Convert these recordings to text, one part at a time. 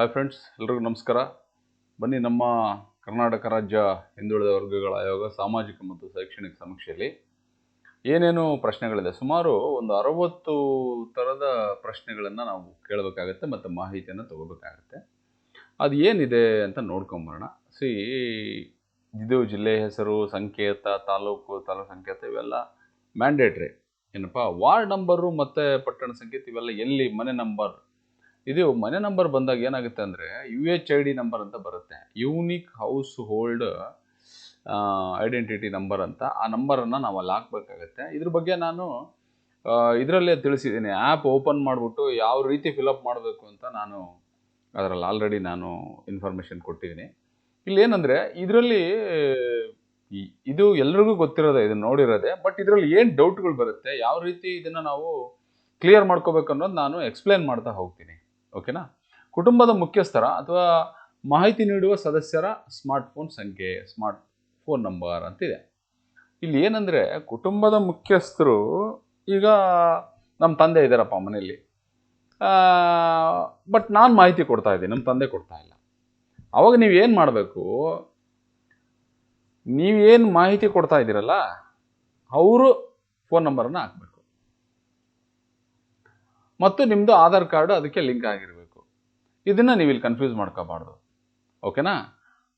Hi friends ಎಲ್ರಿಗೂ ನಮಸ್ಕಾರ. ಬನ್ನಿ ನಮ್ಮ ಕರ್ನಾಟಕ ರಾಜ್ಯ ಹಿಂದುಳಿದ ವರ್ಗಗಳ ಆಯೋಗ ಸಾಮಾಜಿಕ ಮತ್ತು ಶೈಕ್ಷಣಿಕ ಸಮೀಕ್ಷೆಯಲ್ಲಿ ಏನೇನು ಪ್ರಶ್ನೆಗಳಿದೆ. ಸುಮಾರು ಒಂದು ಅರವತ್ತು ಥರದ ಪ್ರಶ್ನೆಗಳನ್ನು ನಾವು ಕೇಳಬೇಕಾಗತ್ತೆ ಮತ್ತು ಮಾಹಿತಿಯನ್ನು ತಗೋಬೇಕಾಗತ್ತೆ. ಅದು ಏನಿದೆ ಅಂತ ನೋಡ್ಕೊಂಬರೋಣ. ಸಿ ಇದು ಜಿಲ್ಲೆ ಹೆಸರು, ಸಂಕೇತ, ತಾಲೂಕು ತಾಲೂಕು ಸಂಕೇತ ಇವೆಲ್ಲ ಮ್ಯಾಂಡೇಟ್ರಿ ಏನಪ್ಪ? ವಾರ್ಡ್ ನಂಬರು ಮತ್ತು ಪಟ್ಟಣ ಸಂಕೇತ ಇವೆಲ್ಲ ಎಲ್ಲಿ? ಮನೆ ನಂಬರ್ ಇದು ಮನೆ ನಂಬರ್ ಬಂದಾಗ ಏನಾಗುತ್ತೆ ಅಂದರೆ U H I D number ಅಂತ ಬರುತ್ತೆ. Unique house hold identity number ಅಂತ. ಆ ನಂಬರನ್ನು ನಾವು ಅಲ್ಲಿ ಹಾಕ್ಬೇಕಾಗತ್ತೆ. ಇದ್ರ ಬಗ್ಗೆ ನಾನು ಇದರಲ್ಲೇ ತಿಳಿಸಿದ್ದೀನಿ. ಆ್ಯಪ್ ಓಪನ್ ಮಾಡಿಬಿಟ್ಟು ಯಾವ ರೀತಿ ಫಿಲಪ್ ಮಾಡಬೇಕು ಅಂತ ನಾನು ಅದರಲ್ಲಿ ಆಲ್ರೆಡಿ ನಾನು ಇನ್ಫಾರ್ಮೇಷನ್ ಕೊಟ್ಟಿದ್ದೀನಿ. ಇಲ್ಲಿ ಏನಂದರೆ ಇದರಲ್ಲಿ ಇದು ಎಲ್ರಿಗೂ ಗೊತ್ತಿರೋದೆ, ಇದನ್ನು ನೋಡಿರೋದೆ ಬಟ್ ಇದರಲ್ಲಿ ಏನು ಡೌಟ್ಗಳು ಬರುತ್ತೆ, ಯಾವ ರೀತಿ ಇದನ್ನು ನಾವು ಕ್ಲಿಯರ್ ಮಾಡ್ಕೋಬೇಕು ಅನ್ನೋದು ನಾನು ಎಕ್ಸ್ಪ್ಲೇನ್ ಮಾಡ್ತಾ ಹೋಗ್ತೀನಿ. ಓಕೆನಾ? ಕುಟುಂಬದ ಮುಖ್ಯಸ್ಥರ ಅಥವಾ ಮಾಹಿತಿ ನೀಡುವ ಸದಸ್ಯರ ಸ್ಮಾರ್ಟ್ಫೋನ್ ಸಂಖ್ಯೆ ಸ್ಮಾರ್ಟ್ ಫೋನ್ ನಂಬರ್ ಅಂತಿದೆ. ಇಲ್ಲಿ ಏನಂದರೆ ಕುಟುಂಬದ ಮುಖ್ಯಸ್ಥರು ಈಗ ನಮ್ಮ ತಂದೆ ಇದ್ದಾರಪ್ಪ ಮನೆಯಲ್ಲಿ. ಬಟ್ ನಾನು ಮಾಹಿತಿ ಕೊಡ್ತಾ ಇದ್ದೀನಿ, ನಮ್ಮ ತಂದೆ ಕೊಡ್ತಾ ಇಲ್ಲ. ಅವಾಗ ಏನು ಮಾಡಬೇಕು? ನೀವೇನು ಮಾಹಿತಿ ಕೊಡ್ತಾ ಇದ್ದೀರಲ್ಲ, ಅವರು ಫೋನ್ ನಂಬರನ್ನು ಹಾಕಬೇಕು. ಮತ್ತು ನಿಮ್ಮದು ಆಧಾರ್ ಕಾರ್ಡು ಅದಕ್ಕೆ ಲಿಂಕ್ ಆಗಿರಬೇಕು. ಇದನ್ನು ನೀವು ಇಲ್ಲಿ ಕನ್ಫ್ಯೂಸ್ ಮಾಡ್ಕೋಬಾರ್ದು. ಓಕೆನಾ?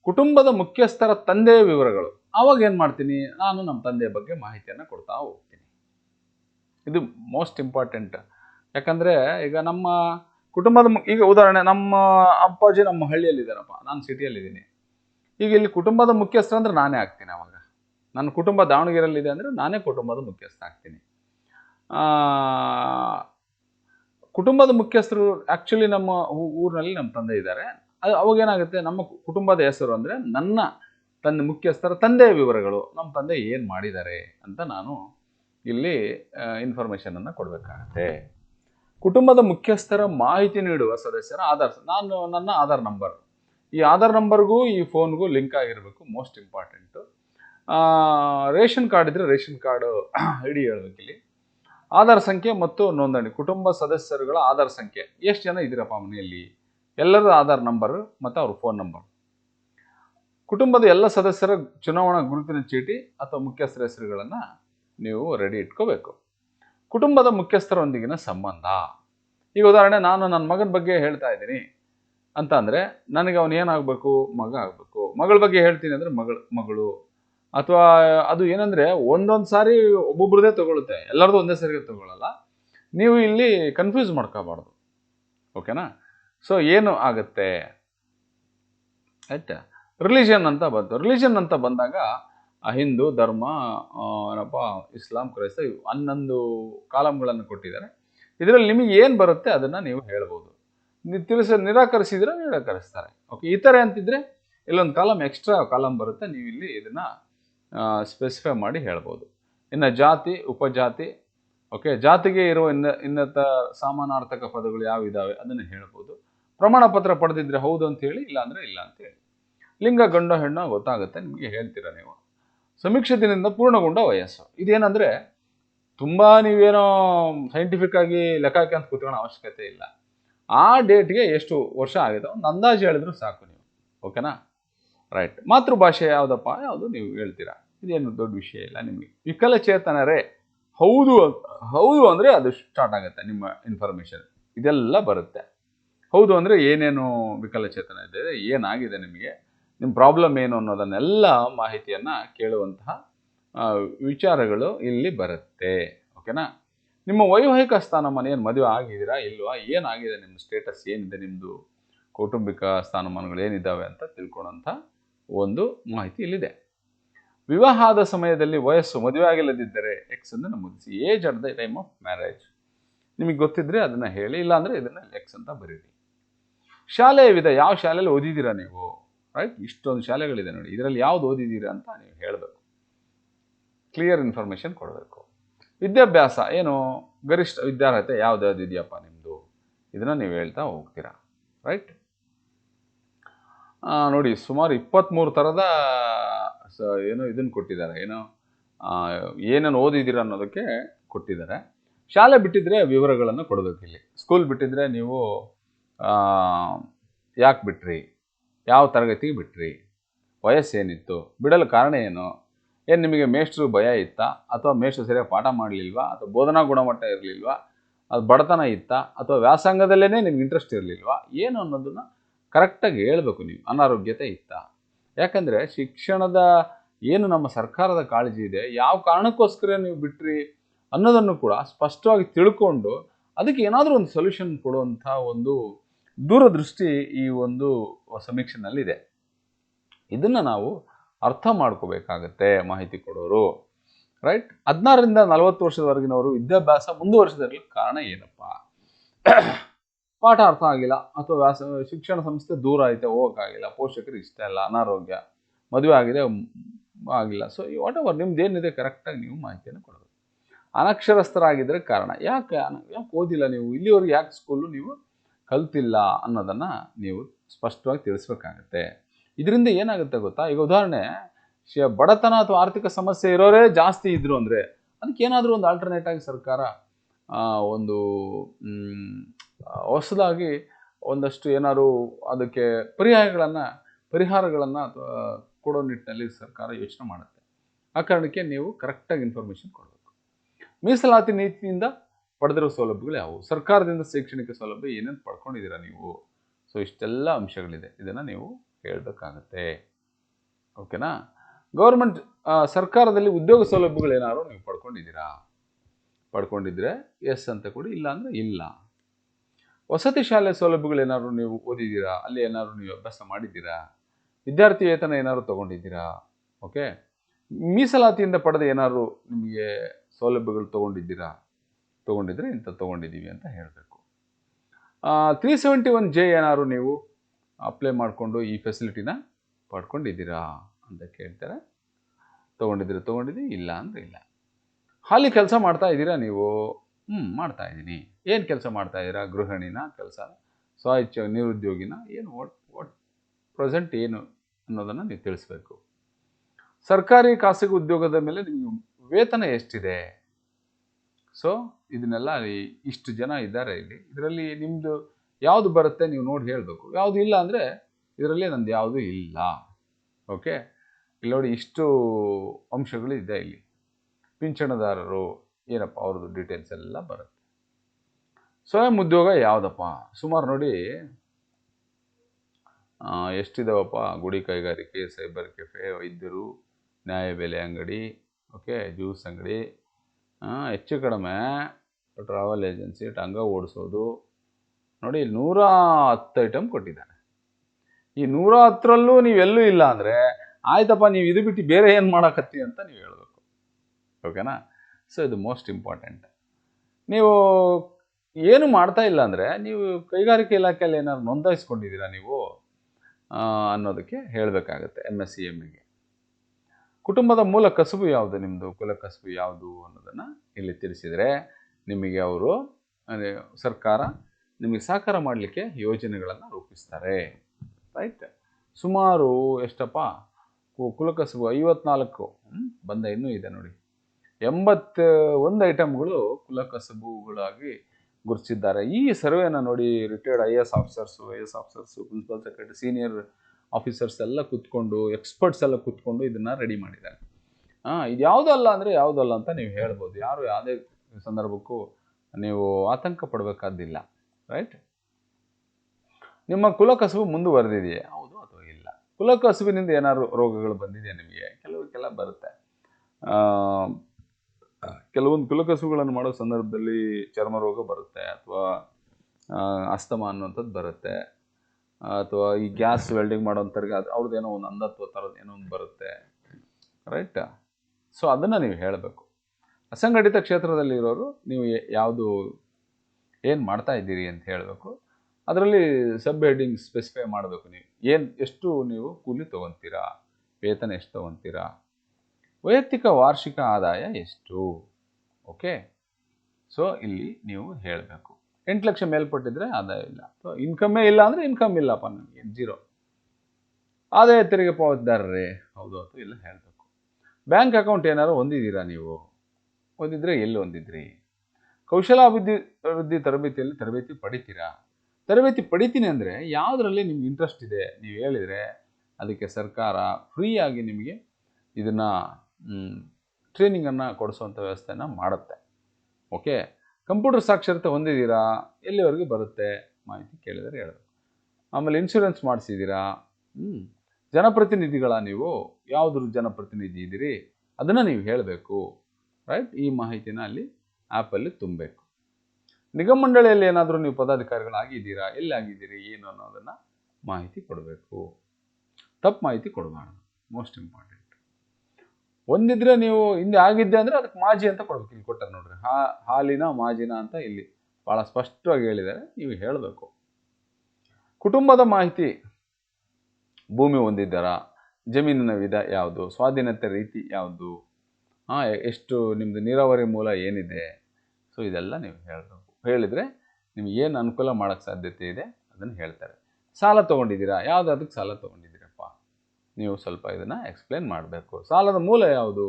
ಕುಟುಂಬದ ಮುಖ್ಯಸ್ಥರ ತಂದೆಯ ವಿವರಗಳು. ಆವಾಗ ಏನು ಮಾಡ್ತೀನಿ? ನಾನು ನಮ್ಮ ತಂದೆಯ ಬಗ್ಗೆ ಮಾಹಿತಿಯನ್ನು ಕೊಡ್ತಾ ಹೋಗ್ತೀನಿ. ಇದು ಮೋಸ್ಟ್ ಇಂಪಾರ್ಟೆಂಟ್ ಯಾಕಂದರೆ ಈಗ ನಮ್ಮ ಕುಟುಂಬದ ಈಗ ಉದಾಹರಣೆ, ನಮ್ಮ ಅಪ್ಪಾಜಿ ನಮ್ಮ ಹಳ್ಳಿಯಲ್ಲಿದ್ದಾರಪ್ಪ. ನಾನು ಸಿಟಿಯಲ್ಲಿದ್ದೀನಿ. ಈಗ ಇಲ್ಲಿ ಕುಟುಂಬದ ಮುಖ್ಯಸ್ಥ ಅಂದರೆ ನಾನೇ ಆಗ್ತೀನಿ ಅವಾಗ ನನ್ನ ಕುಟುಂಬ ದಾವಣಗೆರೆಯಲ್ಲಿದೆ ಅಂದರೆ ನಾನೇ ಕುಟುಂಬದ ಮುಖ್ಯಸ್ಥ ಆಗ್ತೀನಿ. ಕುಟುಂಬದ ಮುಖ್ಯಸ್ಥರು ಆ್ಯಕ್ಚುಲಿ ನಮ್ಮ ಊರಿನಲ್ಲಿ ನಮ್ಮ ತಂದೆ ಇದ್ದಾರೆ. ಅದು ಅವಾಗ ಏನಾಗುತ್ತೆ, ನಮ್ಮ ಕುಟುಂಬದ ಹೆಸರು ಅಂದರೆ ನನ್ನ ತಂದೆ ಮುಖ್ಯಸ್ಥರ ತಂದೆಯ ವಿವರಗಳು. ನಮ್ಮ ತಂದೆ ಏನು ಮಾಡಿದ್ದಾರೆ ಅಂತ ನಾನು ಇಲ್ಲಿ ಇನ್ಫಾರ್ಮೇಷನನ್ನು ಕೊಡಬೇಕಾಗತ್ತೆ. ಕುಟುಂಬದ ಮುಖ್ಯಸ್ಥರ ಮಾಹಿತಿ ನೀಡುವ ಸದಸ್ಯರ ಆಧಾರ್, ನಾನು ನನ್ನ ಆಧಾರ್ ನಂಬರ್ ಈ ಆಧಾರ್ ನಂಬರ್ಗೂ ಈ ಫೋನ್ಗೂ ಲಿಂಕ್ ಆಗಿರಬೇಕು ಮೋಸ್ಟ್ ಇಂಪಾರ್ಟೆಂಟು ರೇಷನ್ ಕಾರ್ಡ್ ಇದ್ದರೆ ರೇಷನ್ ಕಾರ್ಡು ಐ ಡಿ ಹೇಳ್ಬೇಕಿಲ್ಲಿ. ಆಧಾರ್ ಸಂಖ್ಯೆ ಮತ್ತು ನೋಂದಣಿ, ಕುಟುಂಬ ಸದಸ್ಯರುಗಳ ಆಧಾರ್ ಸಂಖ್ಯೆ. ಎಷ್ಟು ಜನ ಇದ್ದೀರಪ್ಪ ಮನೆಯಲ್ಲಿ? ಎಲ್ಲರ ಆಧಾರ್ ನಂಬರ್ ಮತ್ತು ಅವ್ರ ಫೋನ್ ನಂಬರ್. ಕುಟುಂಬದ ಎಲ್ಲ ಸದಸ್ಯರ ಚುನಾವಣಾ ಗುರುತಿನ ಚೀಟಿ ಅಥವಾ ಮುಖ್ಯಸ್ಥರ ಹೆಸರುಗಳನ್ನು ನೀವು ರೆಡಿ ಇಟ್ಕೋಬೇಕು. ಕುಟುಂಬದ ಮುಖ್ಯಸ್ಥರೊಂದಿಗಿನ ಸಂಬಂಧ. ಈಗ ಉದಾಹರಣೆ, ನಾನು ನನ್ನ ಮಗನ ಬಗ್ಗೆ ಹೇಳ್ತಾ ಇದ್ದೀನಿ. ಅಂತ ಅಂದರೆ, ನನಗೆ ಅವನು ಏನಾಗಬೇಕು ಮಗ ಆಗಬೇಕು. ಮಗಳ ಬಗ್ಗೆ ಹೇಳ್ತೀನಿ ಅಂದರೆ ಮಗಳು ಮಗಳು. ಅಥವಾ ಅದು ಏನಂದರೆ ಒಂದೊಂದು ಸಾರಿ ಒಬ್ಬೊಬ್ರದೇ ತಗೊಳುತ್ತೆ. ಎಲ್ಲರದು ಒಂದೇ ಸಾರಿಗೆ ತಗೊಳ್ಳಲ್ಲ ನೀವು ಇಲ್ಲಿ ಕನ್ಫ್ಯೂಸ್ ಮಾಡ್ಕೋಬಾರ್ದು. ಓಕೆನಾ? ಸೊ ಏನು ಆಗುತ್ತೆ? ಆಯ್ತಾ? ರಿಲಿಜನ್ ಅಂತ ಬಂತು. ರಿಲಿಜನ್ ಅಂತ ಬಂದಾಗ ಹಿಂದೂ ಧರ್ಮ ಏನಪ್ಪ, ಇಸ್ಲಾಂ, ಕ್ರೈಸ್ತ ಹನ್ನೊಂದು ಕಾಲಮ್ಗಳನ್ನು ಕೊಟ್ಟಿದ್ದಾರೆ. ಇದರಲ್ಲಿ ನಿಮಗೆ ಏನು ಬರುತ್ತೆ ಅದನ್ನು ನೀವು ಹೇಳ್ಬೋದು. ತಿಳಿಸ, ನಿರಾಕರಿಸಿದ್ರೆ ನಿರಾಕರಿಸ್ತಾರೆ. ಓಕೆ ಈ ಥರ ಅಂತಿದ್ರೆ ಇಲ್ಲೊಂದು ಕಾಲಮ್ ಎಕ್ಸ್ಟ್ರಾ ಕಾಲಮ್ ಬರುತ್ತೆ. ನೀವು ಇಲ್ಲಿ ಇದನ್ನು ಸ್ಪೆಸಿಫೈ ಮಾಡಿ ಹೇಳ್ಬೋದು. ಇನ್ನು ಜಾತಿ, ಉಪಜಾತಿ ಓಕೆ ಜಾತಿಗೆ ಇರುವ ಇನ್ನ, ಇನ್ನತ ಸಮಾನಾರ್ಥಕ ಪದಗಳು ಯಾವಿದ್ದಾವೆ ಅದನ್ನು ಹೇಳ್ಬೋದು. ಪ್ರಮಾಣ ಪತ್ರ ಪಡೆದಿದ್ರೆ ಹೌದು ಅಂತ ಹೇಳಿ ಇಲ್ಲ ಅಂದರೆ ಇಲ್ಲ ಅಂತ ಹೇಳಿ. ಲಿಂಗ, ಗಂಡ, ಹೆಣ್ಣು ಗೊತ್ತಾಗುತ್ತೆ, ನಿಮಗೆ ಹೇಳ್ತೀರಾ ನೀವು. ಸಮೀಕ್ಷೆ ದಿನದಿಂದ ಪೂರ್ಣಗೊಂಡ ವಯಸ್ಸು. ಇದೇನಂದರೆ ತುಂಬ ನೀವೇನೋ ಸೈಂಟಿಫಿಕ್ ಆಗಿ ಲೆಕ್ಕ ಹಾಕಂತ ಕೂತ್ಕೊಳ್ಳೋ ಅವಶ್ಯಕತೆ ಇಲ್ಲ. ಆ ಡೇಟ್ಗೆ ಎಷ್ಟು ವರ್ಷ ಆಗಿದೆ? ಒಂದು ಅಂದಾಜು ಹೇಳಿದ್ರು ಸಾಕು ನೀವು. ಓಕೆನಾ ರೈಟ್ ಮಾತೃಭಾಷೆ ಯಾವುದಪ್ಪ? ಯಾವುದು ನೀವು ಹೇಳ್ತೀರಾ? ಇದೇನು ದೊಡ್ಡ ವಿಷಯ ಇಲ್ಲ ನಿಮಗೆ. ವಿಕಲಚೇತನರೇ, ಹೌದು ಹೌದು ಅಂದರೆ ಅದು ಸ್ಟಾರ್ಟ್ ಆಗುತ್ತೆ ನಿಮ್ಮ ಇನ್ಫಾರ್ಮೇಷನ್ ಇದೆಲ್ಲ ಬರುತ್ತೆ. ಹೌದು ಅಂದರೆ ಏನೇನು ವಿಕಲಚೇತನ ಇದೆ, ಏನಾಗಿದೆ ನಿಮಗೆ? ನಿಮ್ಮ ಪ್ರಾಬ್ಲಮ್ ಏನು ಅನ್ನೋದನ್ನೆಲ್ಲ ಮಾಹಿತಿಯನ್ನು ಕೇಳುವಂತಹ ವಿಚಾರಗಳು ಇಲ್ಲಿ ಬರುತ್ತೆ. ಓಕೆನಾ ನಿಮ್ಮ ವೈವಾಹಿಕ ಸ್ಥಾನಮಾನ ಏನು ಮದುವೆ ಆಗಿದ್ದೀರಾ, ಇಲ್ವಾ? ಏನಾಗಿದೆ ನಿಮ್ಮ ಸ್ಟೇಟಸ್ ಏನಿದೆ ನಿಮ್ಮದು ಕೌಟುಂಬಿಕ ಸ್ಥಾನಮಾನಗಳು ಏನಿದ್ದಾವೆ ಅಂತ ತಿಳ್ಕೊಳ್ಳೋಂಥ ಒಂದು ಮಾಹಿತಿ ಇಲ್ಲಿದೆ ವಿವಾಹದ ಸಮಯದಲ್ಲಿ ವಯಸ್ಸು ಮದುವೆ ಆಗಿಲ್ಲದಿದ್ದರೆ ಎಕ್ಸ್ ಅನ್ನು ನಮೂದಿಸಿ. Age at the time of marriage ನಿಮಗೆ ಗೊತ್ತಿದ್ರೆ ಅದನ್ನು ಹೇಳಿ, ಇಲ್ಲಾಂದರೆ ಇದನ್ನು ಎಕ್ಸ್ ಅಂತ ಬರೀರಿ. ಶಾಲೆಯ ವಿಧ, ಯಾವ ಶಾಲೆಯಲ್ಲಿ ಓದಿದ್ದೀರಾ ನೀವು? ರೈಟ್ ಇಷ್ಟೊಂದು ಶಾಲೆಗಳಿದೆ ನೋಡಿ. ಇದರಲ್ಲಿ ಯಾವ್ದು ಓದಿದ್ದೀರಾ ಅಂತ ನೀವು ಹೇಳಬೇಕು. ಕ್ಲಿಯರ್ ಇನ್ಫಾರ್ಮೇಷನ್ ಕೊಡಬೇಕು. ವಿದ್ಯಾಭ್ಯಾಸ, ಏನು? ಗರಿಷ್ಠ ವಿದ್ಯಾರ್ಹತೆ ಯಾವ್ದು ಯಾವ್ದು ಇದೆಯಪ್ಪ ನಿಮ್ಮದು ಇದನ್ನು ನೀವು ಹೇಳ್ತಾ ಹೋಗ್ತೀರಾ. ರೈಟ್ ನೋಡಿ, ಸುಮಾರು ಇಪ್ಪತ್ತ್ಮೂರು ಥರದ ಸ, ಏನೋ ಇದನ್ನು ಕೊಟ್ಟಿದ್ದಾರೆ. ಏನೋ ಏನೇನು ಓದಿದ್ದೀರ ಅನ್ನೋದಕ್ಕೆ ಕೊಟ್ಟಿದ್ದಾರೆ. ಶಾಲೆ ಬಿಟ್ಟಿದ್ರೆ ವಿವರಗಳನ್ನು ಕೊಡಬೇಕು ಇಲ್ಲಿ. ಸ್ಕೂಲ್ ಬಿಟ್ಟಿದ್ರೆ ನೀವು ಯಾಕೆ ಬಿಟ್ರಿ? ಯಾವ ತರಗತಿಗೆ ಬಿಟ್ರಿ? ವಯಸ್ಸೇನಿತ್ತು? ಬಿಡಲು ಕಾರಣ ಏನು? ಏನು ನಿಮಗೆ ಮೇಷ್ಟ್ರು ಭಯ ಇತ್ತಾ? ಅಥವಾ ಮೇಷ್ಟ್ರು ಸರಿಯಾಗಿ ಪಾಠ ಮಾಡಲಿಲ್ವಾ? ಅಥವಾ ಬೋಧನಾ ಗುಣಮಟ್ಟ ಇರಲಿಲ್ವಾ? ಅದು ಬಡತನ ಇತ್ತಾ? ಅಥವಾ ವ್ಯಾಸಂಗದಲ್ಲೇ ನಿಮ್ಗೆ ಇಂಟ್ರೆಸ್ಟ್ ಇರಲಿಲ್ವಾ? ಏನು ಅನ್ನೋದನ್ನು ಕರೆಕ್ಟಾಗಿ ಹೇಳಬೇಕು ನೀವು, ಅನಾರೋಗ್ಯತೆ ಇತ್ತ. ಯಾಕಂದರೆ ಶಿಕ್ಷಣದ ಏನು ನಮ್ಮ ಸರ್ಕಾರದ ಕಾಳಜಿ ಇದೆ, ಯಾವ ಕಾರಣಕ್ಕೋಸ್ಕರ ನೀವು ಬಿಟ್ರಿ ಅನ್ನೋದನ್ನು ಕೂಡ ಸ್ಪಷ್ಟವಾಗಿ ತಿಳ್ಕೊಂಡು ಅದಕ್ಕೆ ಏನಾದರೂ ಒಂದು ಸೊಲ್ಯೂಷನ್ ಕೊಡುವಂಥ ಒಂದು ದೂರದೃಷ್ಟಿ ಈ ಒಂದು ಸಮೀಕ್ಷೆನಲ್ಲಿದೆ. ಇದನ್ನು ನಾವು ಅರ್ಥ ಮಾಡ್ಕೋಬೇಕಾಗತ್ತೆ ಮಾಹಿತಿ ಕೊಡೋರು ರೈಟ್ ಹದಿನಾರರಿಂದ ನಲವತ್ತು ವರ್ಷದವರೆಗಿನವರು ವಿದ್ಯಾಭ್ಯಾಸ ಮುಂದುವರಿಸಿದ್ರಲ್ಲಿ ಕಾರಣ ಏನಪ್ಪ? ಪಾಠ ಅರ್ಥ ಆಗಿಲ್ಲ ಅಥವಾ ವ್ಯಾಸ, ಶಿಕ್ಷಣ ಸಂಸ್ಥೆ ದೂರ ಐತೆ, ಹೋಗೋಕ್ಕಾಗಿಲ್ಲ, ಪೋಷಕರು ಇಷ್ಟ ಇಲ್ಲ, ಅನಾರೋಗ್ಯ, ಮದುವೆ ಆಗಿದೆ ಆಗಿಲ್ಲ. ಸೊ ವಾಟ್ ಎವರ್ ನಿಮ್ದು ಏನಿದೆ ಕರೆಕ್ಟಾಗಿ ನೀವು ಮಾಹಿತಿಯನ್ನು ಕೊಡಬೇಕು. ಅನಕ್ಷರಸ್ಥರಾಗಿದ್ದರೆ ಕಾರಣ. ಯಾಕೆ? ಯಾಕೆ ಓದಿಲ್ಲ ನೀವು? ಇಲ್ಲಿವರೆಗೆ ಯಾಕೆ ಸ್ಕೂಲು ನೀವು ಕಲ್ತಿಲ್ಲ ಅನ್ನೋದನ್ನು ನೀವು ಸ್ಪಷ್ಟವಾಗಿ ತಿಳಿಸ್ಬೇಕಾಗತ್ತೆ. ಇದರಿಂದ ಏನಾಗುತ್ತೆ ಗೊತ್ತಾ? ಈಗ ಉದಾಹರಣೆ, ಶ, ಬಡತನ ಅಥವಾ ಆರ್ಥಿಕ ಸಮಸ್ಯೆ ಇರೋರೇ ಜಾಸ್ತಿ ಇದ್ರು ಅಂದರೆ, ಅದಕ್ಕೆ ಏನಾದರೂ ಒಂದು ಆಲ್ಟರ್ನೇಟಾಗಿ ಸರ್ಕಾರ ಒಂದು ಹೊಸದಾಗಿ ಒಂದಷ್ಟು ಏನಾದ್ರು ಅದಕ್ಕೆ ಪರಿಹಾರಗಳನ್ನು ಅಥವಾ ಕೊಡೋ ನಿಟ್ಟಿನಲ್ಲಿ ಸರ್ಕಾರ ಯೋಚನೆ ಮಾಡುತ್ತೆ. ಆ ಕಾರಣಕ್ಕೆ ನೀವು ಕರೆಕ್ಟಾಗಿ ಇನ್ಫಾರ್ಮೇಷನ್ ಕೊಡಬೇಕು. ಮೀಸಲಾತಿ ನೀತಿಯಿಂದ ಪಡೆದಿರೋ ಸೌಲಭ್ಯಗಳು ಯಾವುವು? ಸರ್ಕಾರದಿಂದ ಶೈಕ್ಷಣಿಕ ಸೌಲಭ್ಯ ಏನೇನು ಪಡ್ಕೊಂಡಿದ್ದೀರಾ ನೀವು? ಸೊ ಇಷ್ಟೆಲ್ಲ ಅಂಶಗಳಿದೆ. ಇದನ್ನು ನೀವು ಹೇಳಬೇಕಾಗತ್ತೆ. ಓಕೆನಾ? ಗೌರ್ಮೆಂಟ್ ಸರ್ಕಾರದಲ್ಲಿ ಉದ್ಯೋಗ ಸೌಲಭ್ಯಗಳು ಏನಾದ್ರು ನೀವು ಪಡ್ಕೊಂಡಿದ್ದೀರಾ? ಪಡ್ಕೊಂಡಿದ್ರೆ ಎಸ್ ಅಂತ ಕೊಡಿ ಇಲ್ಲ ಅಂದರೆ ಇಲ್ಲ. ವಸತಿ ಶಾಲೆ ಸೌಲಭ್ಯಗಳು ಏನಾದ್ರು ನೀವು ಓದಿದ್ದೀರಾ? ಅಲ್ಲಿ ಏನಾದ್ರು ನೀವು ಅಭ್ಯಾಸ ಮಾಡಿದ್ದೀರಾ? ವಿದ್ಯಾರ್ಥಿ ವೇತನ ಏನಾದ್ರು ತೊಗೊಂಡಿದ್ದೀರಾ? ಓಕೆ ಮೀಸಲಾತಿಯಿಂದ ಪಡೆದ ಏನಾದ್ರು ನಿಮಗೆ ಸೌಲಭ್ಯಗಳು ತೊಗೊಂಡಿದ್ದೀರಾ? ತೊಗೊಂಡಿದ್ರೆ ಇಂಥ ತೊಗೊಂಡಿದ್ದೀವಿ ಅಂತ ಹೇಳಬೇಕು. ತ್ರೀ ಸೆವೆಂಟಿ ಒನ್ ಜೆ ಏನಾದ್ರು ನೀವು ಅಪ್ಲೈ ಮಾಡಿಕೊಂಡು ಈ ಫೆಸಿಲಿಟಿನ ಪಡ್ಕೊಂಡಿದ್ದೀರಾ ಅಂತ ಕೇಳ್ತಾರೆ. ತೊಗೊಂಡಿದ್ದೀರಾ ತೊಗೊಂಡಿದ್ದೀವಿ, ಇಲ್ಲ ಅಂದರೆ ಇಲ್ಲ. ಹಾಲಿ ಕೆಲಸ ಮಾಡ್ತಾ ಇದ್ದೀರಾ ನೀವು? ಹ್ಞೂ ಮಾಡ್ತಾ ಇದ್ದೀನಿ. ಏನು ಕೆಲಸ ಮಾಡ್ತಾ ಇದ್ದೀರಾ? ಗೃಹಿಣಿನ ಕೆಲಸ ಸ್ವಇಚ್ಛ ನಿರುದ್ಯೋಗಿನ? ಏನು ಒಟ್ ಒಟ್ ಪ್ರೆಸೆಂಟ್ ಏನು ಅನ್ನೋದನ್ನು ನೀವು ತಿಳಿಸ್ಬೇಕು. ಸರ್ಕಾರಿ ಖಾಸಗಿ ಉದ್ಯೋಗದ ಮೇಲೆ ನಿಮಗೆ ವೇತನ ಎಷ್ಟಿದೆ? ಸೊ ಇದನ್ನೆಲ್ಲ ಇಷ್ಟು ಜನ ಇದ್ದಾರೆ ಇಲ್ಲಿ. ಇದರಲ್ಲಿ ನಿಮ್ಮದು ಯಾವುದು ಬರುತ್ತೆ ನೀವು ನೋಡಿ ಹೇಳಬೇಕು. ಯಾವುದು ಇಲ್ಲ ಅಂದರೆ ಇದರಲ್ಲಿ ನಂದು ಯಾವುದು ಇಲ್ಲ. ಓಕೆ ಇಲ್ಲಿ ನೋಡಿ ಇಷ್ಟು ಅಂಶಗಳು ಇದೆ ಇಲ್ಲಿ. ಪಿಂಚಣದಾರರು ಏನಪ್ಪ, ಅವ್ರದ್ದು ಡೀಟೇಲ್ಸ್ ಎಲ್ಲ ಬರುತ್ತೆ. ಸ್ವಯಂ ಉದ್ಯೋಗ ಯಾವುದಪ್ಪ? ಸುಮಾರು ನೋಡಿ ಎಷ್ಟಿದಾವಪ್ಪ? ಗುಡಿ ಕೈಗಾರಿಕೆ, ಸೈಬರ್ ಕೆಫೆ, ವೈದ್ಯರು ನ್ಯಾಯಬೆಲೆ ಅಂಗಡಿ, ಓಕೆ, ಜ್ಯೂಸ್ ಅಂಗಡಿ ಹೆಚ್ಚು ಕಡಿಮೆ ಟ್ರಾವೆಲ್ ಏಜೆನ್ಸಿ ಟಂಗ ಓಡಿಸೋದು. ನೋಡಿ ನೂರ ಹತ್ತು ಐಟಮ್ ಕೊಟ್ಟಿದ್ದಾರೆ. ಈ ನೂರ ಹತ್ತರಲ್ಲೂ ನೀವೆಲ್ಲೂ ಇಲ್ಲ ಅಂದರೆ, ಆಯ್ತಪ್ಪ, ನೀವು ಇದು ಬಿಟ್ಟು ಬೇರೆ ಏನು ಮಾಡೋಕತ್ತಿ ಅಂತ ನೀವು ಹೇಳಬೇಕು. ಓಕೆನಾ? ಸೊ ಇದು ಮೋಸ್ಟ್ ಇಂಪಾರ್ಟೆಂಟ್ ನೀವು ಏನು ಮಾಡ್ತಾ ಇಲ್ಲ ಅಂದರೆ ನೀವು ಕೈಗಾರಿಕೆ ಇಲಾಖೆಯಲ್ಲಿ ಏನಾದ್ರು ನೋಂದಾಯಿಸ್ಕೊಂಡಿದ್ದೀರಾ ನೀವು? ಅನ್ನೋದಕ್ಕೆ ಹೇಳಬೇಕಾಗತ್ತೆ ಎಂ ಎಸ್ ಸಿ ಎಮ್ಗೆ ಕುಟುಂಬದ ಮೂಲ ಕಸುಬು ಯಾವುದು? ನಿಮ್ಮದು ಕುಲ ಕಸುಬು ಯಾವುದು ಅನ್ನೋದನ್ನು ಇಲ್ಲಿ ತಿಳಿಸಿದರೆ ನಿಮಗೆ ಅವರು ಸರ್ಕಾರ ನಿಮಗೆ ಸಹಕಾರ ಮಾಡಲಿಕ್ಕೆ ಯೋಜನೆಗಳನ್ನು ರೂಪಿಸ್ತಾರೆ. ರೈಟ್ ಸುಮಾರು ಎಷ್ಟಪ್ಪ? ಕುಲಕಸುಬು ಐವತ್ನಾಲ್ಕು? ಬಂದ ಇನ್ನೂ ಇದೆ ನೋಡಿ. ಎಂಬತ್ತ ಒಂದು ಐಟಮ್ಗಳು ಕುಲಕಸಬುಗಳಾಗಿ ಗುರುತಿಸಿದ್ದಾರೆ. ಈ ಸರ್ವೆನ ನೋಡಿ retired I S officers I S officers principal secretary senior officers ಎಲ್ಲ ಕೂತ್ಕೊಂಡು ಎಕ್ಸ್ಪರ್ಟ್ಸ್ ಎಲ್ಲ ಕೂತ್ಕೊಂಡು ಇದನ್ನು ರೆಡಿ ಮಾಡಿದ್ದಾರೆ. ಹಾಂ, ಇದು ಯಾವುದಲ್ಲ ಅಂದರೆ ಯಾವುದಲ್ಲ ಅಂತ ನೀವು ಹೇಳ್ಬೋದು. ಯಾರು ಯಾವುದೇ ಸಂದರ್ಭಕ್ಕೂ ನೀವು ಆತಂಕ ಪಡಬೇಕಾದಿಲ್ಲ ರೈಟ್ ನಿಮ್ಮ ಕುಲಕಸುಬು ಮುಂದುವರೆದಿದೆಯೇ? ಹೌದು ಅಥವಾ ಇಲ್ಲ? ಕುಲಕಸುಬಿನಿಂದ ಏನಾದ್ರು ರೋಗಗಳು ಬಂದಿದೆಯಾ ನಿಮಗೆ? ಕೆಲವಕ್ಕೆಲ್ಲ ಬರುತ್ತೆ. ಕೆಲವೊಂದು ಕುಲಕಸುಗಳನ್ನು ಮಾಡೋ ಸಂದರ್ಭದಲ್ಲಿ ಚರ್ಮ ರೋಗ ಬರುತ್ತೆ ಅಥವಾ ಅಸ್ತಮ ಅನ್ನುವಂಥದ್ದು ಬರುತ್ತೆ. ಅಥವಾ ಈ ಗ್ಯಾಸ್ ವೆಲ್ಡಿಂಗ್ ಮಾಡೋಂಥವ್ರಿಗೆ ಅದು ಅವ್ರದ್ದು ಏನೋ ಒಂದು ಅಂಧತ್ವ ಥರದ್ದು ಏನೋ ಒಂದು ಬರುತ್ತೆ. ರೈಟ್ ಸೊ ಅದನ್ನು ನೀವು ಹೇಳಬೇಕು. ಅಸಂಘಟಿತ ಕ್ಷೇತ್ರದಲ್ಲಿರೋರು ನೀವು ಯಾವುದು ಏನು ಮಾಡ್ತಾ ಇದ್ದೀರಿ ಅಂತ ಹೇಳಬೇಕು. ಅದರಲ್ಲಿ ಸಬ್ ಹೆಡ್ಡಿಂಗ್ ಸ್ಪೆಸಿಫೈ ಮಾಡಬೇಕು ನೀವು. ಏನು, ಎಷ್ಟು ನೀವು ಕೂಲಿ ತೊಗೊತೀರಾ? ವೇತನ ಎಷ್ಟು ತೊಗೊತೀರಾ? ವೈಯಕ್ತಿಕ ವಾರ್ಷಿಕ ಆದಾಯ ಎಷ್ಟು? ಓಕೆ ಸೊ ಇಲ್ಲಿ ನೀವು ಹೇಳಬೇಕು. ಎಂಟು ಲಕ್ಷ ಮೇಲ್ಪಟ್ಟಿದ್ರೆ ಆದಾಯ ಇಲ್ಲ. ಸೊ ಇನ್ಕಮ್ಮೇ ಇಲ್ಲ ಅಂದರೆ ಇನ್ಕಮ್ ಇಲ್ಲಪ್ಪ ನನಗೆ ಜೀರೋ ಆದಾಯ ತೆರಿಗೆ ಪಾವತಿದಾರರೇ? ಹೌದು ಅಥವಾ ಇಲ್ಲ ಹೇಳಬೇಕು. ಬ್ಯಾಂಕ್ ಅಕೌಂಟ್ ಏನಾದ್ರು ಹೊಂದಿದ್ದೀರಾ ನೀವು? ಹೊಂದಿದ್ರೆ ಎಲ್ಲಿ ಹೊಂದಿದ್ರಿ? ಕೌಶಲಾಭಿವೃದ್ಧಿ, ಅಭಿವೃದ್ಧಿ ತರಬೇತಿಯಲ್ಲಿ ತರಬೇತಿ ಪಡಿತೀರಾ? ತರಬೇತಿ ಪಡಿತೀನಿ ಅಂದರೆ ಯಾವುದರಲ್ಲಿ ನಿಮ್ಗೆ ಇಂಟ್ರೆಸ್ಟ್ ಇದೆ? ನೀವು ಹೇಳಿದರೆ ಅದಕ್ಕೆ ಸರ್ಕಾರ ಫ್ರೀಯಾಗಿ ನಿಮಗೆ ಇದನ್ನು ಟ್ರೈನಿಂಗನ್ನು ಕೊಡಿಸುವಂಥ ವ್ಯವಸ್ಥೆನ ಮಾಡುತ್ತೆ. ಓಕೆ ಕಂಪ್ಯೂಟರ್ ಸಾಕ್ಷರತೆ ಹೊಂದಿದ್ದೀರಾ? ಎಲ್ಲಿವರೆಗೂ ಬರುತ್ತೆ? ಮಾಹಿತಿ ಕೇಳಿದರೆ ಹೇಳಬೇಕು. ಆಮೇಲೆ ಇನ್ಶೂರೆನ್ಸ್ ಮಾಡಿಸಿದ್ದೀರಾ? ಹ್ಞೂ ಜನಪ್ರತಿನಿಧಿಗಳ ನೀವು? ಯಾವುದ್ರ ಜನಪ್ರತಿನಿಧಿ ಇದ್ದೀರಿ? ಅದನ್ನು ನೀವು ಹೇಳಬೇಕು. ರೈಟ್ ಈ ಮಾಹಿತಿನ ಅಲ್ಲಿ ಆ್ಯಪಲ್ಲಿ ತುಂಬಬೇಕು. ನಿಗಮ ಮಂಡಳಿಯಲ್ಲಿ ಏನಾದರೂ ನೀವು ಪದಾಧಿಕಾರಿಗಳಾಗಿದ್ದೀರಾ ಎಲ್ಲಿ ಆಗಿದ್ದೀರಿ ಏನು ಅನ್ನೋದನ್ನು ಮಾಹಿತಿ ಕೊಡಬೇಕು. ತಪ್ಪು ಮಾಹಿತಿ ಕೊಡಬಾರ್ದು. ಮೋಸ್ಟ್ ಇಂಪಾರ್ಟೆಂಟ್ ಒಂದಿದ್ರೆ ನೀವು ಹಿಂದೆ ಆಗಿದ್ದೆ ಅಂದರೆ ಅದಕ್ಕೆ ಮಾಜಿ ಅಂತ ಕೊಡ್ಬೇಕು. ಇಲ್ಲಿ ಕೊಟ್ಟಾರೆ ನೋಡ್ರಿ. ಹಾ, ಹಾಲಿನ ಮಾಜಿನ ಅಂತ ಇಲ್ಲಿ ಭಾಳ ಸ್ಪಷ್ಟವಾಗಿ ಹೇಳಿದ್ದಾರೆ. ನೀವು ಹೇಳಬೇಕು. ಕುಟುಂಬದ ಮಾಹಿತಿ. ಭೂಮಿ ಹೊಂದಿದ್ದಾರ, ಜಮೀನಿನ ವಿಧ ಯಾವುದು, ಸ್ವಾಧೀನತೆ ರೀತಿ ಯಾವುದು ಹಾಂ ಎಷ್ಟು ನಿಮ್ಮದು ನೀರಾವರಿ ಮೂಲ ಏನಿದೆ. ಸೊ ಇದೆಲ್ಲ ನೀವು ಹೇಳಬೇಕು. ಹೇಳಿದರೆ ನಿಮ್ಗೆ ಏನು ಅನುಕೂಲ ಮಾಡೋಕ್ಕೆ ಸಾಧ್ಯತೆ ಇದೆ, ಅದನ್ನು ಹೇಳ್ತಾರೆ. ಸಾಲ ತೊಗೊಂಡಿದ್ದೀರಾ? ಯಾವುದಾದಕ್ಕೆ ಸಾಲ ತೊಗೊಂಡಿದ್ದೀರಪ್ಪ ನೀವು ಸ್ವಲ್ಪ ಇದನ್ನು ಎಕ್ಸ್ಪ್ಲೇನ್ ಮಾಡಬೇಕು. ಸಾಲದ ಮೂಲ ಯಾವುದು?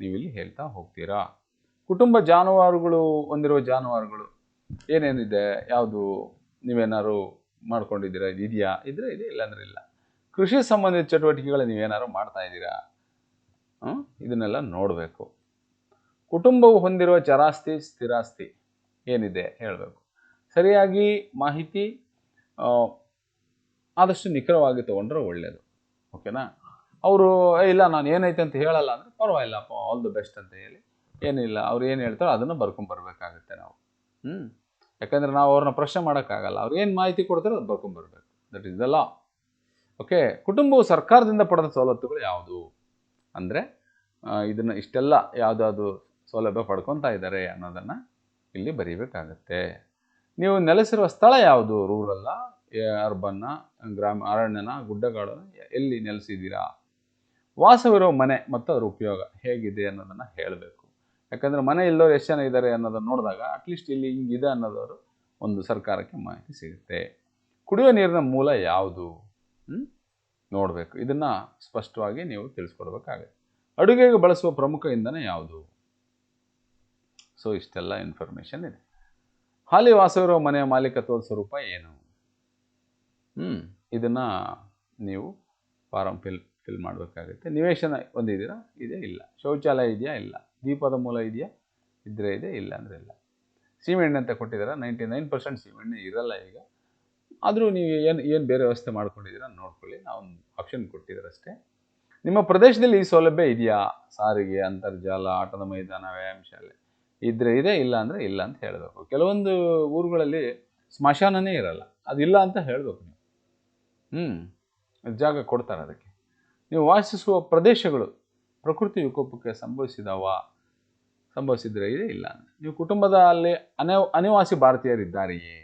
ನೀವು ಇಲ್ಲಿ ಹೇಳ್ತಾ ಹೋಗ್ತೀರಾ? ಕುಟುಂಬ ಜಾನುವಾರುಗಳು, ಹೊಂದಿರುವ ಜಾನುವಾರುಗಳು ಏನೇನಿದೆ? ಯಾವುದು? ನೀವೇನಾದ್ರು ಮಾಡ್ಕೊಂಡಿದ್ದೀರಾ? ಇದು ಇದೆಯಾ? ಇದ್ರೆ ಇದೆ, ಇಲ್ಲಾಂದ್ರೆ ಇಲ್ಲ. ಕೃಷಿ ಸಂಬಂಧಿತ ಚಟುವಟಿಕೆಗಳು ನೀವೇನಾದ್ರು ಮಾಡ್ತಾ ಇದ್ದೀರಾ? ಇದನ್ನೆಲ್ಲ ನೋಡಬೇಕು. ಕುಟುಂಬವು ಹೊಂದಿರುವ ಚರಾಸ್ತಿ, ಸ್ಥಿರಾಸ್ತಿ ಏನಿದೆ? ಹೇಳಬೇಕು. ಸರಿಯಾಗಿ ಮಾಹಿತಿ ಆದಷ್ಟು ನಿಖರವಾಗಿ ತಗೊಂಡ್ರೆ ಒಳ್ಳೆಯದು ಓಕೆನಾ? ಅವರು ಇಲ್ಲ, ನಾನು ಏನೈತೆ ಅಂತ ಹೇಳಲ್ಲ ಅಂದರೆ ಪರವಾಗಿಲ್ಲಪ್ಪ ಆಲ್ ದ ಬೆಸ್ಟ್ ಅಂತ ಹೇಳಿ. ಏನಿಲ್ಲ, ಅವ್ರು ಏನು ಹೇಳ್ತಾರೋ ಅದನ್ನು ಬರ್ಕೊಂಬರ್ಬೇಕಾಗುತ್ತೆ ನಾವು. ಹ್ಞೂ ಯಾಕಂದರೆ ನಾವು ಅವ್ರನ್ನ ಪ್ರಶ್ನೆ ಮಾಡೋಕ್ಕಾಗಲ್ಲ. ಅವ್ರು ಏನು ಮಾಹಿತಿ ಕೊಡ್ತಾರೋ ಅದು ಬರ್ಕೊಂಬರ್ಬೇಕು that is the law okay ಕುಟುಂಬವು ಸರ್ಕಾರದಿಂದ ಪಡೆದ ಸವಲತ್ತುಗಳು ಯಾವುದು? ಅಂದರೆ ಇದನ್ನು ಇಷ್ಟೆಲ್ಲ ಯಾವುದಾದ್ರು ಸೌಲಭ್ಯ ಪಡ್ಕೊತಾ ಇದ್ದಾರೆ ಅನ್ನೋದನ್ನು ಇಲ್ಲಿ ಬರೀಬೇಕಾಗತ್ತೆ. ನೀವು ನೆಲೆಸಿರುವ ಸ್ಥಳ ಯಾವುದು? ರೂರಲ್ಲ ಅರ್ಬನ್ನ ಗ್ರಾಮ ಅರಣ್ಯನ, ಗುಡ್ಡಗಾಡನ ಎಲ್ಲಿ ನೆಲೆಸಿದ್ದೀರಾ? ವಾಸವಿರೋ ಮನೆ ಮತ್ತು ಅದರ ಉಪಯೋಗ ಹೇಗಿದೆ ಅನ್ನೋದನ್ನು ಹೇಳಬೇಕು. ಯಾಕಂದರೆ ಮನೆ ಇಲ್ಲೋರು ಎಷ್ಟು ಜನ ಇದ್ದಾರೆ ಅನ್ನೋದನ್ನು ನೋಡಿದಾಗ ಅಟ್ಲೀಸ್ಟ್ ಇಲ್ಲಿ ಹಿಂಗಿದೆ ಅನ್ನೋದವರು ಒಂದು ಸರ್ಕಾರಕ್ಕೆ ಮಾಹಿತಿ ಸಿಗುತ್ತೆ. ಕುಡಿಯೋ ನೀರಿನ ಮೂಲ ಯಾವುದು? ನೋಡಬೇಕು. ಇದನ್ನು ಸ್ಪಷ್ಟವಾಗಿ ನೀವು ತಿಳಿಸ್ಕೊಡ್ಬೇಕಾಗುತ್ತೆ. ಅಡುಗೆಗೆ ಬಳಸುವ ಪ್ರಮುಖ ಇಂಧನ ಯಾವುದು? ಸೊ ಇಷ್ಟೆಲ್ಲ ಇನ್ಫಾರ್ಮೇಷನ್ ಇದೆ. ಹಾಲಿ ವಾಸವಿರುವ ಮನೆಯ ಮಾಲೀಕತ್ವದ ಸ್ವರೂಪ ಏನು? ಹ್ಞೂ ಇದನ್ನು ನೀವು ಫಾರಮ್ ಫಿಲ್ ಫಿಲ್ ಮಾಡಬೇಕಾಗುತ್ತೆ. ನಿವೇಶನ ಹೊಂದಿದ್ದೀರಾ? ಇದೆ ಇಲ್ಲ. ಶೌಚಾಲಯ ಇದೆಯಾ? ಇಲ್ಲ. ದೀಪದ ಮೂಲ ಇದೆಯಾ? ಇದ್ರೆ ಇದೆ, ಇಲ್ಲ ಅಂದರೆ ಇಲ್ಲ. ಸೀಮೆಎಣ್ಣೆ ಅಂತ ಕೊಟ್ಟಿದ್ದೀರಾ ನೈಂಟಿ ನೈನ್ ಪರ್ಸೆಂಟ್ ಸೀಮೆಎಣ್ಣೆ ಇರಲ್ಲ ಈಗ. ಆದರೂ ನೀವು ಏನು ಏನು ಬೇರೆ ವ್ಯವಸ್ಥೆ ಮಾಡ್ಕೊಂಡಿದ್ದೀರಾ ನೋಡ್ಕೊಳ್ಳಿ. ನಾವು ಆಪ್ಷನ್ ಕೊಟ್ಟಿದ್ದೀರಷ್ಟೇ ನಿಮ್ಮ ಪ್ರದೇಶದಲ್ಲಿ ಈ ಸೌಲಭ್ಯ ಇದೆಯಾ? ಸಾರಿಗೆ, ಅಂತರ್ಜಾಲ, ಆಟದ ಮೈದಾನ, ವ್ಯಾಯಾಮ ಶಾಲೆ. ಇದ್ರೆ ಇದೆ, ಇಲ್ಲ ಅಂದರೆ ಇಲ್ಲ ಅಂತ ಹೇಳಬೇಕು. ಕೆಲವೊಂದು ಊರುಗಳಲ್ಲಿ ಸ್ಮಶಾನನೇ ಇರಲ್ಲ. ಅದಿಲ್ಲ ಅಂತ ಹೇಳಬೇಕು ನೀವು. ಹ್ಞೂ ಜಾಗ ಕೊಡ್ತಾರೆ ಅದಕ್ಕೆ. ನೀವು ವಾಸಿಸುವ ಪ್ರದೇಶಗಳು, ಪ್ರಕೃತಿ ವಿಕೋಪಕ್ಕೆ ಸಂಭವಿಸಿದವ, ಸಂಭವಿಸಿದ್ರೆ ಇದೆ ಇಲ್ಲ. ನೀವು ಕುಟುಂಬದಲ್ಲಿ ಅನಿವ ಅನಿವಾಸಿ ಭಾರತೀಯರಿದ್ದಾರೆಯೇ?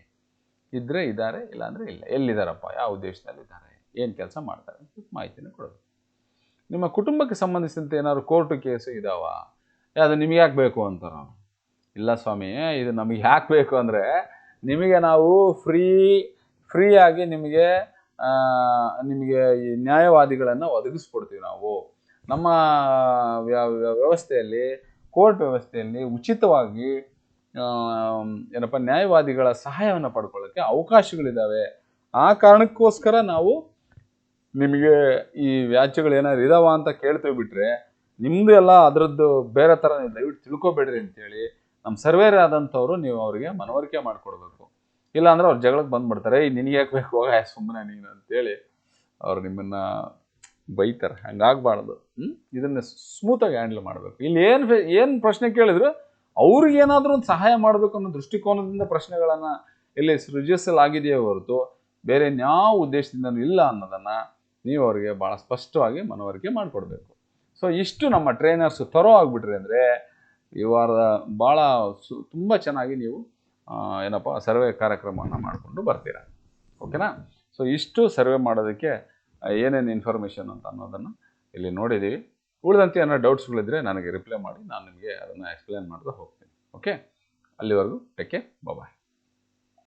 ಇದ್ದರೆ ಇದ್ದಾರೆ, ಇಲ್ಲಾಂದರೆ ಇಲ್ಲ. ಎಲ್ಲಿದ್ದಾರಪ್ಪ? ಯಾವ ಉದ್ದೇಶದಲ್ಲಿ ಇದ್ದಾರೆ ಏನು ಕೆಲಸ ಮಾಡ್ತಾರೆ? ಅಂತ ಮಾಹಿತಿನ ಕೊಡೋದು. ನಿಮ್ಮ ಕುಟುಂಬಕ್ಕೆ ಸಂಬಂಧಿಸಿದಂತೆ ಏನಾದ್ರು ಕೋರ್ಟು ಕೇಸು ಇದಾವ? ಅದು ನಿಮಗೆ ಯಾಕೆ ಬೇಕು ಅಂತಾರ ಇಲ್ಲ ಸ್ವಾಮಿ, ಇದು ನಮಗೆ ಯಾಕೆ ಬೇಕು ಅಂದರೆ, ನಿಮಗೆ ನಾವು ಫ್ರೀ ಫ್ರೀಯಾಗಿ ನಿಮಗೆ ನಿಮಗೆ ಈ ನ್ಯಾಯವಾದಿಗಳನ್ನು ಒದಗಿಸ್ಕೊಡ್ತೀವಿ ನಾವು. ನಮ್ಮ ವ್ಯ- ವ್ಯ- ವ್ಯವಸ್ಥೆಯಲ್ಲಿ, ಕೋರ್ಟ್ ವ್ಯವಸ್ಥೆಯಲ್ಲಿ ಉಚಿತವಾಗಿ ಏನಪ್ಪ, ನ್ಯಾಯವಾದಿಗಳ ಸಹಾಯವನ್ನು ಪಡ್ಕೊಳ್ಳೋಕ್ಕೆ ಅವಕಾಶಗಳಿದ್ದಾವೆ. ಆ ಕಾರಣಕ್ಕೋಸ್ಕರ ನಾವು ನಿಮಗೆ ಈ ವ್ಯಾಜ್ಯಗಳು ಏನಾದ್ರು ಇದಾವ ಅಂತ ಕೇಳ್ತೀವಿ ಬಿಟ್ರೆ ನಿಮ್ಮದು ಎಲ್ಲ ಅದರದ್ದು ಬೇರೆ ಥರ ದಯವಿಟ್ಟು ತಿಳ್ಕೊಬೇಡ್ರಿ ಅಂತೇಳಿ ನಮ್ಮ ಸರ್ವೇರ್ ಆದಂಥವ್ರು ನೀವು ಅವರಿಗೆ ಮನವರಿಕೆ ಮಾಡಿಕೊಡ್ಬೇಕು. ಇಲ್ಲ ಅಂದ್ರೆ ಅವ್ರು ಜಗಳಕ್ಕೆ ಬಂದ್ಬಿಡ್ತಾರೆ ನಿನಗೆ ಯಾಕೆ ಬೇಕು? ಹೋಗ ಸುಮ್ಮನೆ ನೀನು ಅಂತೇಳಿ ಅವ್ರು ನಿಮ್ಮನ್ನು ಬೈತಾರೆ. ಹಂಗಾಗಬಾರ್ದು. ಹ್ಞೂ ಇದನ್ನು ಸ್ಮೂತಾಗಿ ಹ್ಯಾಂಡಲ್ ಮಾಡಬೇಕು. ಇಲ್ಲಿ ಏನು ಏನು ಪ್ರಶ್ನೆ ಕೇಳಿದ್ರು ಅವ್ರಿಗೆ ಏನಾದರೂ ಒಂದು ಸಹಾಯ ಮಾಡಬೇಕು ಅನ್ನೋ ದೃಷ್ಟಿಕೋನದಿಂದ ಪ್ರಶ್ನೆಗಳನ್ನು ಇಲ್ಲಿ ಸೃಜಿಸಲಾಗಿದೆಯೇ ಹೊರತು ಬೇರೆ ಯಾವ ಉದ್ದೇಶದಿಂದ ಇಲ್ಲ ಅನ್ನೋದನ್ನು ನೀವು ಅವರಿಗೆ ಭಾಳ ಸ್ಪಷ್ಟವಾಗಿ ಮನವರಿಕೆ ಮಾಡಿಕೊಡ್ಬೇಕು. ಸೊ ಇಷ್ಟು ನಮ್ಮ ಟ್ರೈನರ್ಸ್ ತರೋ ಆಗಿಬಿಟ್ರಿ ಅಂದರೆ ಈ ವಾರದ ಭಾಳ ಸು, ತುಂಬ ಚೆನ್ನಾಗಿ ನೀವು ಏನಪ್ಪ, ಸರ್ವೆ ಕಾರ್ಯಕ್ರಮವನ್ನು ಮಾಡಿಕೊಂಡು ಬರ್ತೀರಾ? ಓಕೆನಾ? ಸೊ ಇಷ್ಟು ಸರ್ವೆ ಮಾಡೋದಕ್ಕೆ ಏನೇನು ಇನ್ಫಾರ್ಮೇಷನ್ ಅಂತ ಅನ್ನೋದನ್ನು ಇಲ್ಲಿ ನೋಡಿದ್ದೀವಿ ಉಳಿದಂತೆ ಏನೋ ಡೌಟ್ಸ್ಗಳಿದ್ರೆ ನನಗೆ ರಿಪ್ಲೈ ಮಾಡಿ, ನಾನು ನಿಮಗೆ ಅದನ್ನು ಎಕ್ಸ್ಪ್ಲೇನ್ ಮಾಡ್ತಾ ಹೋಗ್ತೀನಿ. ಓಕೆ ಅಲ್ಲಿವರೆಗೂ ಟೇಕ್ ಕೇರ್ ಬಾಯ್